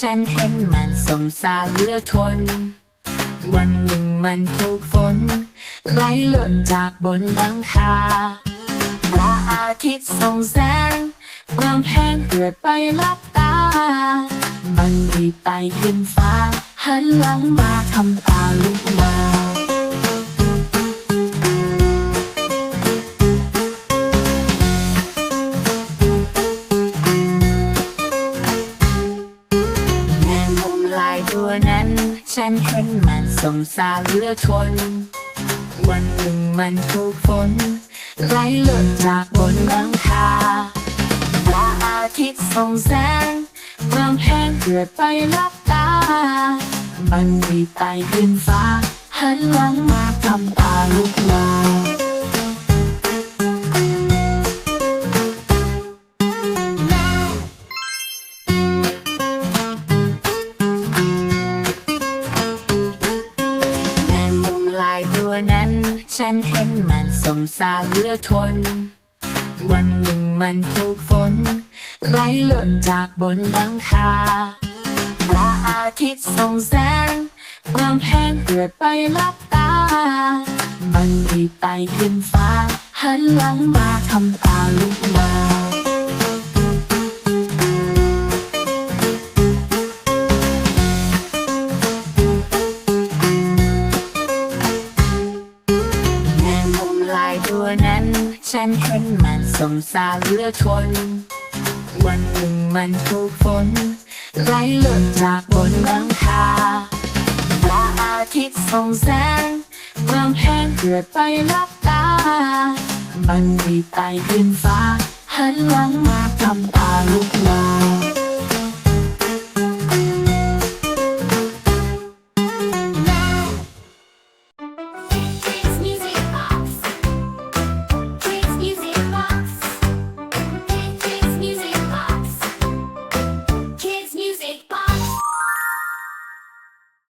ฉันเห็นมันสารเลือทน วันหนึ่งมันถูกฝนไหลหล่นจากบนหลังคาพระอาทิตย์ส่องแสงความแห้งเกิดไปรับตา มันรีบไปขึ้นฟ้า หันหลังมาทำตาลุกมา ฉันเห็นมันสงสารเหลือทน วันหนึ่งมันถูกฝนไหลหล่นจากบนหลังคาพระอาทิตย์ส่องแสงความแห้งเกิดไปรับตา มันรีบไตขึ้นฟ้า หันหลังมาทำตาลุกมาายตัวนั้น ฉันเห็นมันสงสารเหลือทน วันหนึ่งมันถูกฝนไหลหล่นจากบนหลังคาพระอาทิตย์ส่องแสงความแห้งเกิดไปรับตา มันรีบไต่ขึ้นฟ้า หันหลังมาทำตาลุก ฉันเห็นมันสงสารเลือทน วันหนึ่งมันถูกฝนไหลหล่นจากบนหลังคาพระอาทิตย์ส่องแสงเมืองแห้งเกิดไปรับตา มันมีไตขึ้นฟ้า หันหลังมาทำตาลุกลา